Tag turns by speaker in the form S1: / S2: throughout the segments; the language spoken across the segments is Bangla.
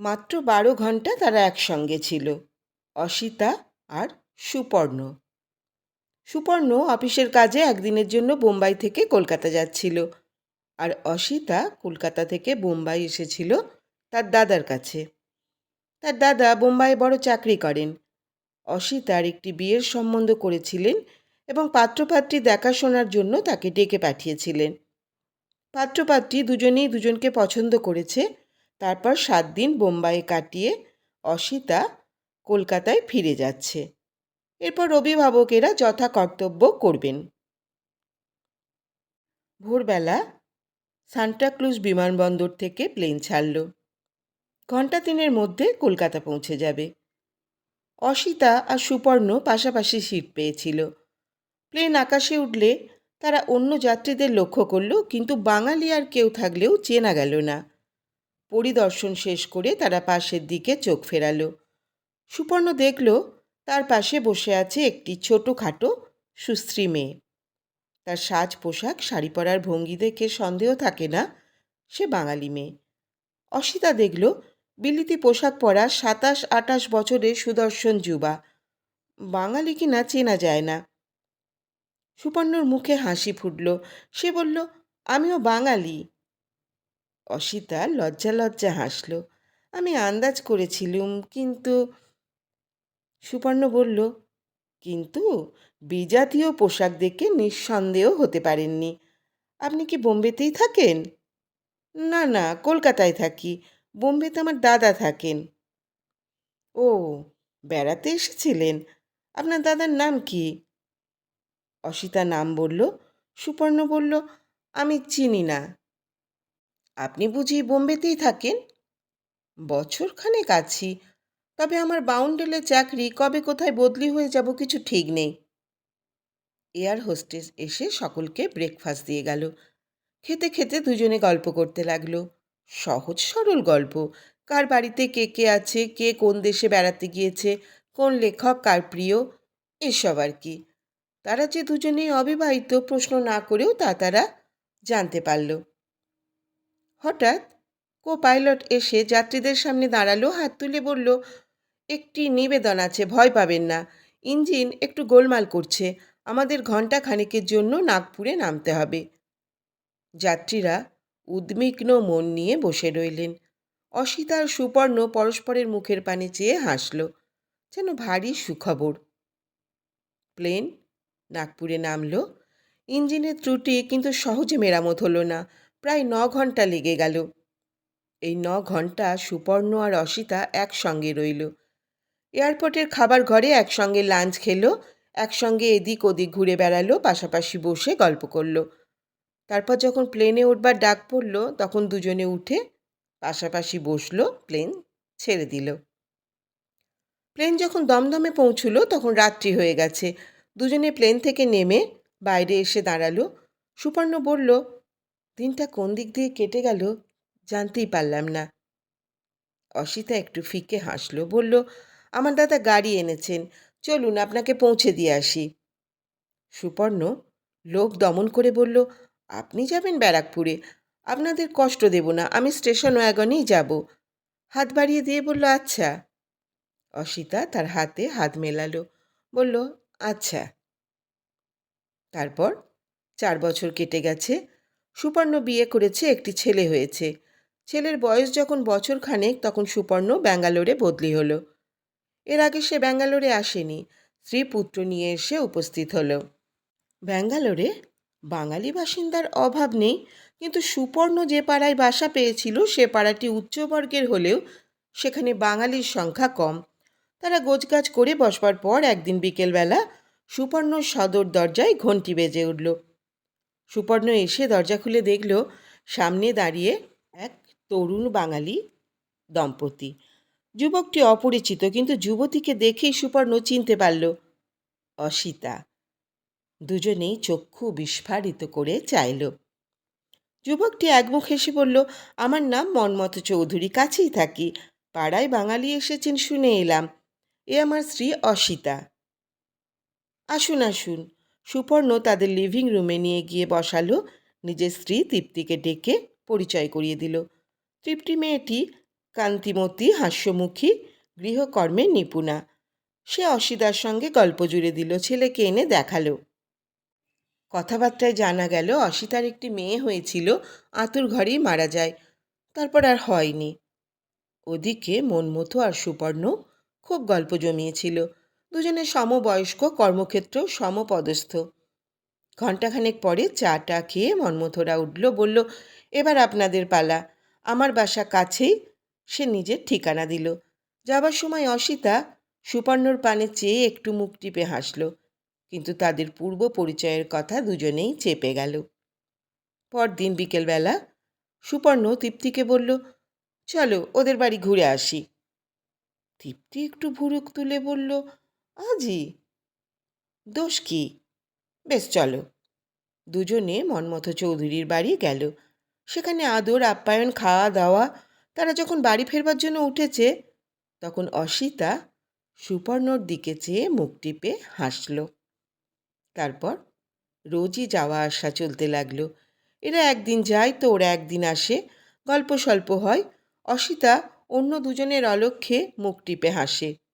S1: মাত্র বারো ঘণ্টা তারা একসঙ্গে ছিল, অসিতা আর সুপর্ণ। সুপর্ণ অফিসের কাজে একদিনের জন্য বোম্বাই থেকে কলকাতা যাচ্ছিল আর অসিতা কলকাতা থেকে বোম্বাই এসেছিল তার দাদার কাছে। তার দাদা বোম্বাইয়ে বড় চাকরি করেন। অসিতার একটি বিয়ের সম্বন্ধ করেছিলেন এবং পাত্রপাত্রী দেখাশোনার জন্য তাকে ডেকে পাঠিয়েছিলেন। পাত্রপাত্রী দুজনেই দুজনকে পছন্দ করেছে তারপর সাত দিন বোম্বাইয়ে কাটিয়ে অসিতা কলকাতায় ফিরে যাচ্ছে। এরপর অভিভাবকেরা যথা কর্তব্য করবেন। ভোরবেলা সান্টাক্লুজ বিমানবন্দর থেকে প্লেন ছাড়ল। ঘণ্টা তিনের মধ্যে কলকাতা পৌঁছে যাবে। অসিতা আর সুপর্ণ পাশাপাশি সিট পেয়েছিল। প্লেন আকাশে উঠলে তারা অন্য যাত্রীদের লক্ষ্য করল, কিন্তু বাঙালি আর কেউ থাকলেও চেনা গেল না। পরিদর্শন শেষ করে তারা পাশের দিকে চোখ ফেরালো। সুপর্ণ দেখল, তার পাশে বসে আছে একটি ছোটোখাটো সুশ্রী মেয়ে। তার সাজ পোশাক, শাড়ি পরার ভঙ্গি দেখে সন্দেহ থাকে না, সে বাঙালি মেয়ে। অসিতা দেখল, বিলিতি পোশাক পরা সাতাশ, আটাশ বছরের সুদর্শন যুবা। বাঙালি কি না চেনা যায় না। সুপর্ণর মুখে হাসি ফুটল। সে বলল, আমিও বাঙালি। অসিতা লজ্জা লজ্জা হাসল। আমি আন্দাজ করেছিলুম, কিন্তু সুপর্ণ বলল, কিন্তু বিজাতীয় পোশাক দেখে নিঃসন্দেহ হতে পারেননি। আপনি কি বোম্বেতেই থাকেন? না না, কলকাতায় থাকি। বোম্বেতে আমার দাদা থাকেন। ও, বেড়াতে এসেছিলেন? আপনার দাদার নাম কি? অসিতা নাম বলল, সুপর্ণ বলল, আমি চিনি না। আপনি বুঝি বোম্বেতেই থাকেন? বছরখানেক আছি। তবে আমার বাউন্ডেলের চাকরি কবে কোথায় বদলি হয়ে যাব কিছু ঠিক নেই। এয়ার হোস্টেস এসে সকলকে ব্রেকফাস্ট দিয়ে গেল। খেতে খেতে দুজনে গল্প করতে লাগল। সহজ সরল গল্প। কার বাড়িতে কে কে আছে, কে কোন দেশে বেড়াতে গিয়েছে, কোন লেখক কার প্রিয়, এসব আর কি। তারা যে দুজনেই অবিবাহিত প্রশ্ন না করেও তা তারা জানতে পারল। হঠাৎ কো পাইলট এসে যাত্রীদের সামনে দাঁড়াল, হাত তুলে বলল, একটি নিবেদন আছে, ভয় পাবেন না। ইঞ্জিন একটু গোলমাল করছে। আমাদের ঘণ্টা খানেকের জন্য নাগপুরে নামতে হবে। যাত্রীরা উদ্বিগ্ন মন নিয়ে বসে রইলেন। অসিতা আর সুপর্ণ পরস্পরের মুখের পানে চেয়ে হাসল, যেন ভারী সুখবর। প্লেন নাগপুরে নামল। ইঞ্জিনের ত্রুটি কিন্তু সহজে মেরামত হলো না। প্রায় ন ঘণ্টা লেগে গেল। এই ন ঘণ্টা সুপর্ণ আর অসিতা একসঙ্গে রইল। এয়ারপোর্টের খাবার ঘরে একসঙ্গে লাঞ্চ খেলো, একসঙ্গে এদিক ওদিক ঘুরে বেড়ালো, পাশাপাশি বসে গল্প করল। তারপর যখন প্লেনে উঠবার ডাক পড়ল, তখন দুজনে উঠে পাশাপাশি বসল, প্লেন ছেড়ে দিল। প্লেন যখন দমদমে পৌঁছলো, তখন রাত্রি হয়ে গেছে। দুজনে প্লেন থেকে নেমে বাইরে এসে দাঁড়াল। সুপর্ণ বলল দিনটা কোন দিক দিয়ে কেটে গেল জানতেই পারলাম না। অসিতা একটু ফিকে হাসলো, বলল, আমার দাদা গাড়ি এনেছেন, চলুন আপনাকে পৌঁছে দিয়ে আসি। সুপর্ণ লোভ দমন করে বলল, আপনি যাবেন ব্যারাকপুরে, আপনাদের কষ্ট দেব না, আমি স্টেশন ওয়াগনেই যাব। হাত বাড়িয়ে দিয়ে বলল আচ্ছা। অসিতা তার হাতে হাত মেলালো, বলল আচ্ছা। তারপর চার বছর কেটে গেছে সুপর্ণ বিয়ে করেছে একটি ছেলে হয়েছে। ছেলের বয়স যখন বছর খানেক তখন সুপর্ণ ব্যাঙ্গালোরে বদলি হলো। এর আগে সে ব্যাঙ্গালোরে আসেনি, স্ত্রী পুত্র নিয়ে এসে উপস্থিত হলো। ব্যাঙ্গালোরে? বাঙালি বাসিন্দার অভাব নেই, কিন্তু সুপর্ণ যে পাড়ায় বাসা পেয়েছিল, সে পাড়াটি উচ্চবর্গের হলেও সেখানে বাঙালির সংখ্যা কম। তারা গোছগাছ করে বসবার পর একদিন বিকেলবেলা সুপর্ণ সদর দরজায় ঘন্টি বেজে উঠল। সুপর্ণ এসে দরজা খুলে দেখল, সামনে দাঁড়িয়ে এক তরুণ বাঙালি দম্পতি। যুবকটি অপরিচিত, কিন্তু যুবতীকে দেখেই সুপর্ণ চিনতে পারল, অসিতা। দুজনেই চক্ষু বিস্ফারিত করে চাইল। যুবকটি একমুখ হেসে বলল, আমার নাম মনমত চৌধুরী, কাছেই থাকি। পাড়ায় বাঙালি এসেছেন শুনে এলাম। এ আমার স্ত্রী অসিতা। আসুন আসুন। সুপর্ণ তাদের লিভিং রুমে নিয়ে গিয়ে বসালো। নিজের স্ত্রী তৃপ্তিকে ডেকে পরিচয় করিয়ে দিল। তৃপ্তি মেয়েটি কান্তিমতী, হাস্যমুখী, গৃহকর্মে নিপুণা। সে অসিতার সঙ্গে গল্প জুড়ে দিল, ছেলেকে এনে দেখাল। কথাবার্তায় জানা গেল, অসিতার একটি মেয়ে হয়েছিল, আতুর ঘরেই মারা যায়। তারপর আর হয়নি। ওদিকে মনমথু আর সুপর্ণ খুব গল্প জমিয়েছিল। দুজনে সমবয়স্ক, কর্মক্ষেত্র সমপদস্থ। ঘণ্টাখানেক পরে চাটা খেয়ে মন্মথরা উঠল, বলল, এবার আপনাদের পালা। আমার বাসা কাছেই। সে নিজের ঠিকানা দিল। যাবার সময় অসিতা সুপর্ণর পানে চেয়ে একটু মুখ টিপে হাসল। কিন্তু তাদের পূর্ব পরিচয়ের কথা দুজনেই চেপে গেল। পরদিন বিকেলবেলা সুপর্ণ তৃপ্তিকে বলল, চলো, ওদের বাড়ি ঘুরে আসি। তৃপ্তি একটু ভুরুক তুলে বলল আজই। দোষ কি? বেশ, চলো। দুজনে মনমথ চৌধুরীর বাড়ি গেল। সেখানে আদর, আপ্যায়ন খাওয়া দাওয়া তারা যখন বাড়ি ফেরবার জন্য উঠেছে, তখন অসিতা সুপর্ণর দিকে চেয়ে মুখ টিপে হাসল। তারপর রোজই যাওয়া আসা চলতে লাগল। এরা একদিন যায় তো ওরা একদিন আসে, গল্প স্বল্প হয়। অসিতা অন্য দুজনের অলক্ষ্যে মুখ টিপে হাসে।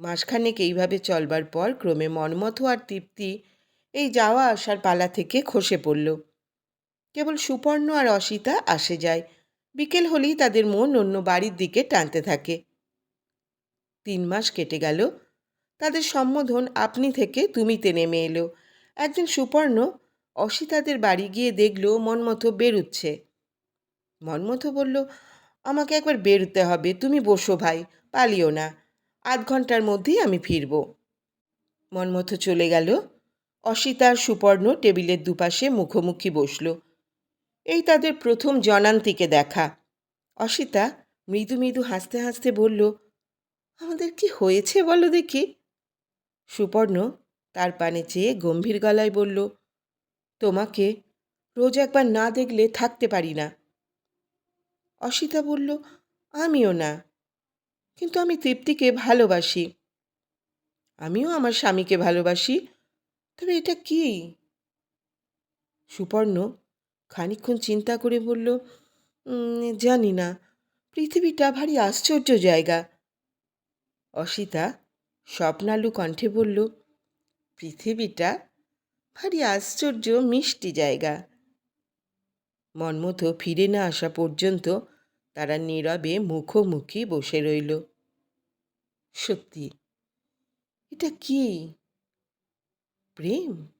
S1: মাসখানেক এইভাবে চলবার পর ক্রমে মনমথ আর তৃপ্তি এই যাওয়া আসার পালা থেকে খসে পড়ল। কেবল সুপর্ণ আর অসিতা আসে যায়। বিকেল হলেই তাদের মন অন্য বাড়ির দিকে টানতে থাকে। তিন মাস কেটে গেল। তাদের সম্বোধন আপনি থেকে তুমিতে নেমে এলো। একদিন সুপর্ণ অসিতাদের বাড়ি গিয়ে দেখল মনমথ বেরুচ্ছে। মনমথ বলল, আমাকে একবার বেরোতে হবে। তুমি বসো ভাই, পালিও না। আধ ঘণ্টার মধ্যেই আমি ফিরব। মনমথ চলে গেল। অসিতার সুপর্ণ টেবিলের দুপাশে মুখোমুখি বসল। এই তাদের প্রথম জনান্তিকে দেখা। অসিতা মৃদু মৃদু হাসতে হাসতে বলল, আমাদের কি হয়েছে বলো দেখি? সুপর্ণ তার পানে চেয়ে গম্ভীর গলায় বলল, তোমাকে রোজ একবার না দেখলে থাকতে পারি না। অসিতা বলল, আমিও না। কিন্তু আমি তৃপ্তিকে ভালোবাসি। আমিও আমার স্বামীকে ভালোবাসি। তবে এটা কি? সুপর্ণ খানিক্ষণ চিন্তা করে বলল "উম, জানি না। পৃথিবীটা ভারী আশ্চর্য জায়গা। অসিতা স্বপ্নালু কণ্ঠে বলল পৃথিবীটা ভারী আশ্চর্য মিষ্টি জায়গা। মনমতো ফিরে না আসা পর্যন্ত তারা নীরবে মুখোমুখি বসে রইল। সত্যি? এটা কি? প্রেম?